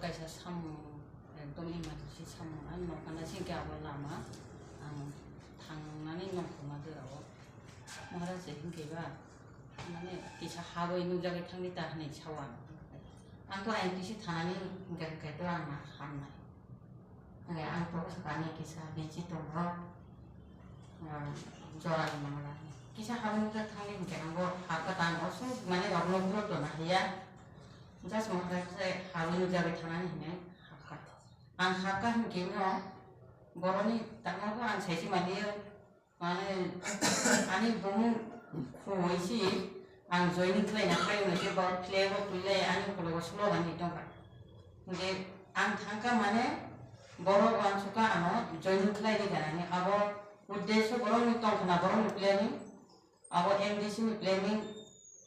가서 사무 동이 맞지 사무 안 먹거나 생겨하고 남아 안 당나니 놓고 맞으라고 말하지 힘게가. 나는 기사 하고 있는 자가 탕리다 하니 차원. 안고 아이 기시 당나니 그러니까 또 아마 한나 그래 안 보고서 가니 기사 내지 동거 저랑 말하니 기사 하는 자 탕리 그러니까 뭐 아까 단 없으면 그만해 너무 물어도 나야 부자 정도에서 아우는 자리 타는 힘에 합같아. 안 합과 힘 깨면, 뭐라니, 땅하고 안 재지 말이여. 아니, 아니, 보면, 후원시, 안 조이는 틀에 약간 이제 뭐, 틀에고 둘레, 아니, 그러고 싶어, 안 있던가. 근데, 안 탄까만에, 뭐라고 안 추가 안 와, 조이는 틀에 되잖아니, 하고, 우대에서 그런 일동 하나, 그런 플래닝, 하고, MDC 플래닝,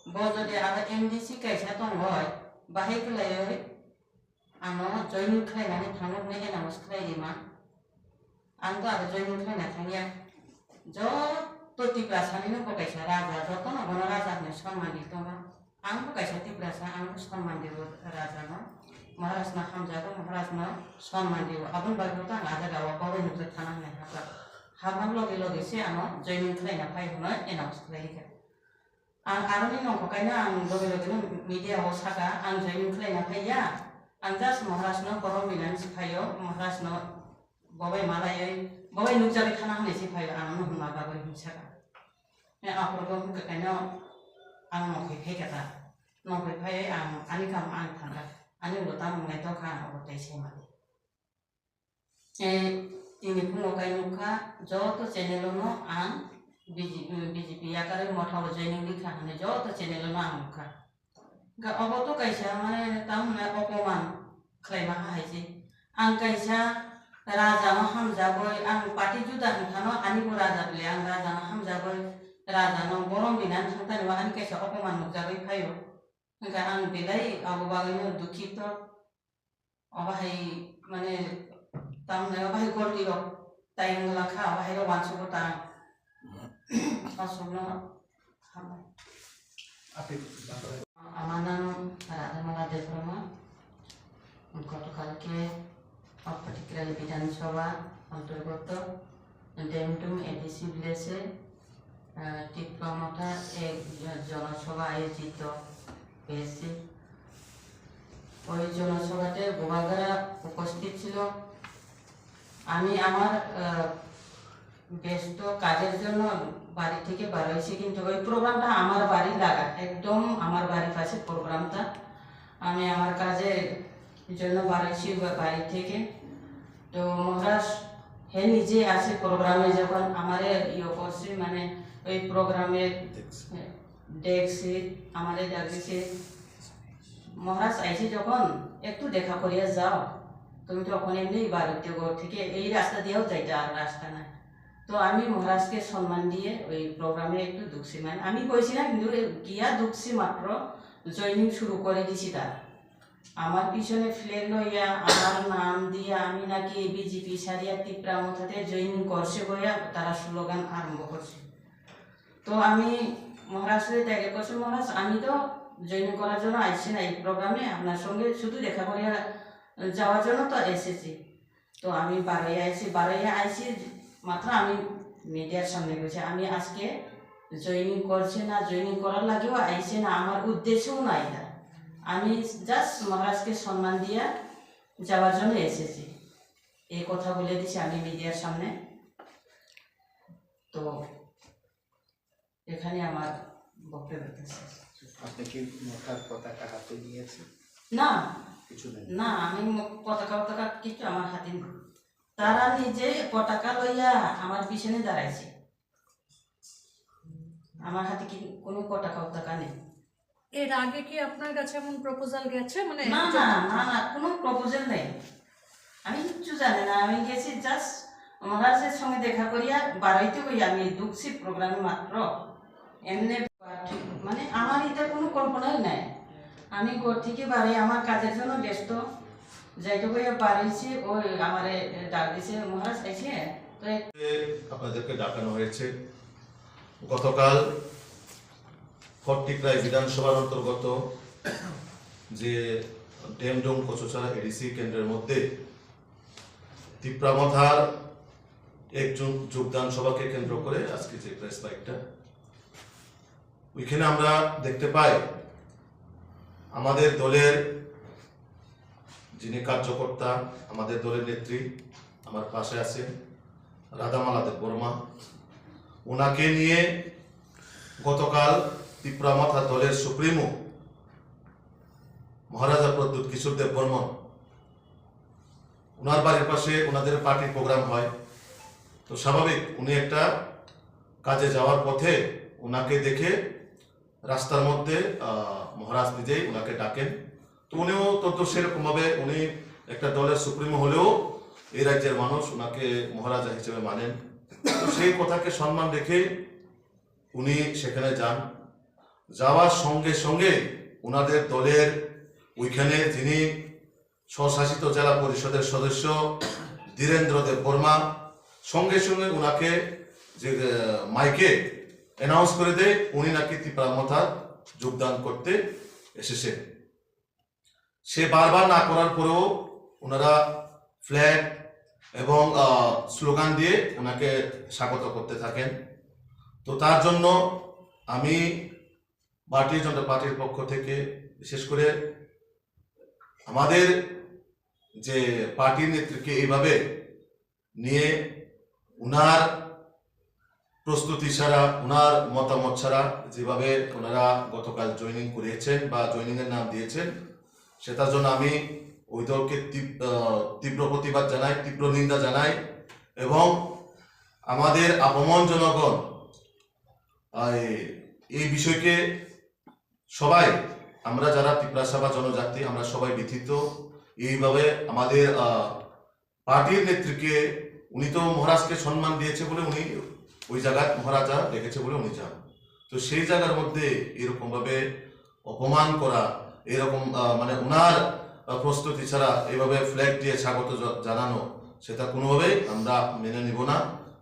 뭐, 저기, 아까 MDC까지 했던 거, bahai kula yoi amo join khai na ni thango ne na muskrai ni ma ang to ag join khai na thangya jo to ti prasani no ko kaisa raja jo to na gono raja ne sammani to ma ang ko kaisa ti prasa ang ko sammani ro raja no महाराज ना हम जागो महाराज ना सम्मान दियो अपन बार होता आजा गावा को नुत थाना ने हाबा हाबा लगे लगे से आनो जयमिन खाइना फाइ होनो एनाउंस खाइलिका Aruni nongko kanya ang dobe lo kenu media osaka ang zai mukle nya pe ya ang zas mohras no koro milan si payo mohras no bobe malaye bobe nukjali kana ne si payo ang nuhun ma babe hinsaka. Ne a koro kong ke kanya ang mo ke peke ta no pe paye ang ani kam ang tanga ani tamu ngai ka ang bote se ma ne. Ne ini pungo kai nuka zoto se ne no ang BJP আকারে মঠাও জেনে লিখা হানে যত channel না হামখা অবত কাইসা মানে তাহলে অপমান খাইমা হাইছে আং কাইসা রাজা হামজাবই আং পাটি জুদা হামখানো আনিব রাজা বলে আং রাজা হামজাবই রাজা ন বরম বিনান থাকানি আং কাইসা অপমান নুকজাবই ফাইও আং বেলাই আববাগৈনো দুঃখিত অবাহাই মানে তাহলে অবাহাই গর্দির তাই লাখা অবাহাইর বাঞ্চবতা আমার নাম রাধামালা দেববর্মা গতকালকে অপটিক্রাল বিধানসভা অন্তর্গত ডেমটুম এডিসি ভিলেজে টিপ্রমঠা এক জনসভা আয়োজিত হয়েছে ওই জনসভাতে গোবাগারা উপস্থিত ছিল আমি আমার আহ, ব্যস্ত কাজের জন্য বাড়ি থেকে বার হয়েছি কিন্তু ওই প্রোগ্রামটা আমার বাড়ি লাগা একদম আমার বাড়ির পাশে প্রোগ্রামটা আমি আমার কাজের জন্য বার হয়েছি বাড়ি থেকে। তো মহারাজ হে নিজে আসে প্রোগ্রামে যখন আমার ইয়ে করছে মানে ওই প্রোগ্রামে দেখছি আমাদের ডাকছে মহারাজ আইছে যখন একটু দেখা করিয়া যাও। তুমি তখন এমনি বাড়িতে ঘর থেকে এই রাস্তা দিয়েও যাইতে আর রাস্তা নাই। তো আমি মহারাজকে সম্মান দিয়ে ওই প্রোগ্রামে একটু দুঃখছি মানে আমি কইছি না, কিন্তু গিয়া দুঃখছি মাত্র জয়নিং শুরু করে দিছি তার। আমার পিছনে ফ্লেগ লইয়া, আমার নাম দিয়া, আমি নাকি বিজেপি সারিয়া টিপরা মথাতে জয়নিং করছে বইয়া তারা স্লোগান আরম্ভ করছে। তো আমি মহারাজকে ত্যাগে করছি। মহারাজ, আমি তো জয়নিং করার জন্য আইছি না এই প্রোগ্রামে, আপনার সঙ্গে শুধু দেখা করিয়া যাওয়ার জন্য তো এসেছি। তো আমি বারোই আইছি বারোই আইছি মাত্র আমি মিডিয়ার সামনে গেছি আমি আজকে জয়নিং করছে না জয়নিং করার লাগেও আইছে না আমার উদ্দেশ্যও না এটা। আমি জাস্ট মহারাজকে সম্মান দিয়া যাওয়ার জন্য এসেছি। এই কথা বলে দিছি আমি মিডিয়ার সামনে। তো এখানে আমার বক্তব্য আপনি কি মোটার পতাকা হাতে নিয়েছেন? না। কিছু না আমি পতাকা পতাকা কিছু আমার হাতে নেই। তারা নিজে পতাকা লইয়া আমার পিছনে দাঁড়াইছে। আমার হাতে কি কোনো পতাকা পতাকা নেই? এর আগে কি আপনার কাছে এমন প্রপোজাল গেছে? মানে না না না না কোনো প্রপোজাল নেই। আমি কিচ্ছু জানি না। আমি গেছি জাস্ট মহারাজের সঙ্গে দেখা করিয়া বাড়াইতে হই আমি ঢুকছি প্রোগ্রামে মাত্র। এমনি মানে আমার এটা কোনো কল্পনাই নাই। আমি ঘর থেকে বাড়ি আমার কাজের জন্য ব্যস্ত। আপনাদেরকে ডাকানো হয়েছে। গতকাল ফটিকরাই বিধানসভার অন্তর্গত যে ডেমডোম কচুচারা এডিসি কেন্দ্রের মধ্যে তিপ্রামথার এক যোগ- যোগদান সভাকে কেন্দ্র করে আজকে যে প্রেস বাইকটা ওইখানে আমরা দেখতে পাই আমাদের দলের যিনি কার্যকর্তা, আমাদের দলের নেত্রী, আমার পাশে আছেন রাধামালা দেব বর্মা ওনাকে নিয়ে গতকাল ত্রিপুরামাথা দলের সুপ্রিমো মহারাজা প্রদ্যুৎ কিশোর দেব বর্মন ওনার বাড়ির পাশে ওনাদের পার্টির প্রোগ্রাম হয়। তো স্বাভাবিক, উনি একটা কাজে যাওয়ার পথে ওনাকে দেখে রাস্তার মধ্যে মহারাজ নিজেই ওনাকে ডাকেন। তো উনিও তত সেরকমভাবে উনি একটা দলের সুপ্রিমো হলেও এই রাজ্যের মানুষ ওনাকে মহারাজা হিসেবে মানেন। তো সেই কথাকে সম্মান রেখে উনি সেখানে যান। যাওয়ার সঙ্গে সঙ্গে ওনাদের দলের ওইখানে যিনি স্বশাসিত জেলা পরিষদের সদস্য ধীরেন্দ্র দেব বর্মা, সঙ্গে সঙ্গে ওনাকে যে মাইকে অ্যানাউন্স করে দেয়, উনি নাকি ত্রিপুরামথা যোগদান করতে এসেছেন। সে বারবার না করার পরেও ওনারা ফ্ল্যাগ এবং স্লোগান দিয়ে ওনাকে স্বাগত করতে থাকেন। তো তার জন্য আমি ভারতীয় জনতা পার্টির পক্ষ থেকে, বিশেষ করে আমাদের যে পার্টির নেত্রীকে এইভাবে নিয়ে উনার প্রস্তুতি ছাড়া, উনার মতামত ছাড়া যেভাবে ওনারা গতকাল জয়েনিং করিয়েছেন বা জয়েনিং এর নাম দিয়েছেন সেটার জন্য আমি ওই দলকে তীব্র প্রতিবাদ জানাই, তীব্র নিন্দা জানাই এবং আমাদের আপমন জনগণ এই- বিষয়কে সবাই, আমরা যারা ত্রিপুরা সভা জনজাতি, আমরা সবাই ব্যথিত। এইভাবে আমাদের পার্টির নেত্রীকে উনি তো মহারাজকে সম্মান দিয়েছে বলে উনি ওই জায়গায় মহারাজা রেখেছে বলে উনি যান। তো সেই জায়গার মধ্যে এরকমভাবে অপমান করা এরকম মানে ওনার প্রস্তুতি ছাড়া এইভাবে ফ্ল্যাগ দিয়ে স্বাগত জানানো, সেটা কোনোভাবেই আমরা মেনে নিব না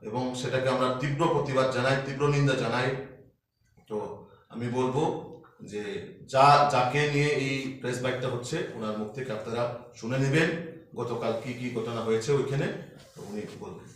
এবং সেটাকে আমরা তীব্র প্রতিবাদ জানাই, তীব্র নিন্দা জানাই। তো আমি বলব যে যা, যাকে নিয়ে এই প্রেস বাইকটা হচ্ছে ওনার মুখ থেকে আপনারা শুনে নেবেন গতকাল কি কি ঘটনা হয়েছে ওইখানে, তো উনি বলবেন।